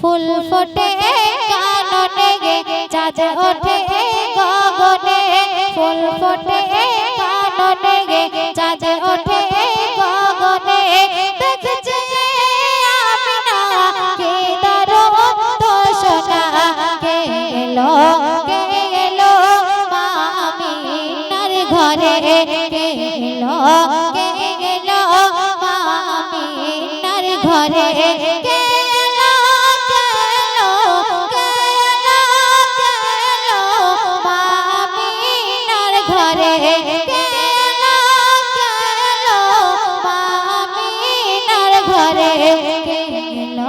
ফুল ফোটে, কাননে গে, চাঁদ ওঠে, গগনে। ফুল ফোটে, কাননে গে, চাঁদ ওঠে, গগনে। দেখছে আমিনা কে দারো সোনা কে এলো কে এলো মামিনার ঘরে। কে কে মামিনার ঘরে।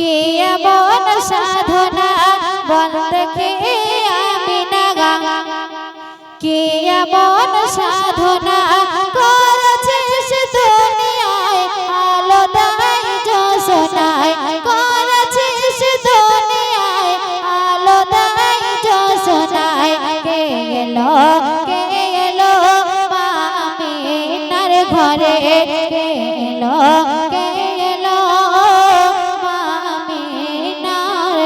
কি এমন সাধনা দেখে আমি নাগা? সাধনা যোসনায় করেছিস দুনিয়ায়? আলো দাই যোসনায় কে এলো? কে এলো? মামিনার ঘরে। কে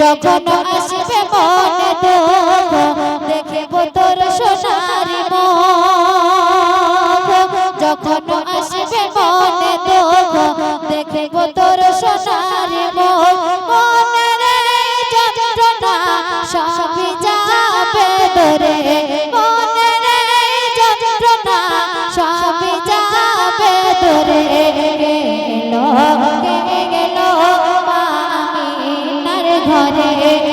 যখন আসবে মনে দুঃখ, দেখব তোর সোনারি যখন আসবে মনে দুঃখ, দেখব তোর সোনারি মনের যন্ত্রণা সবই যাবে মনের এই যন্ত্রণা সবই মামিনার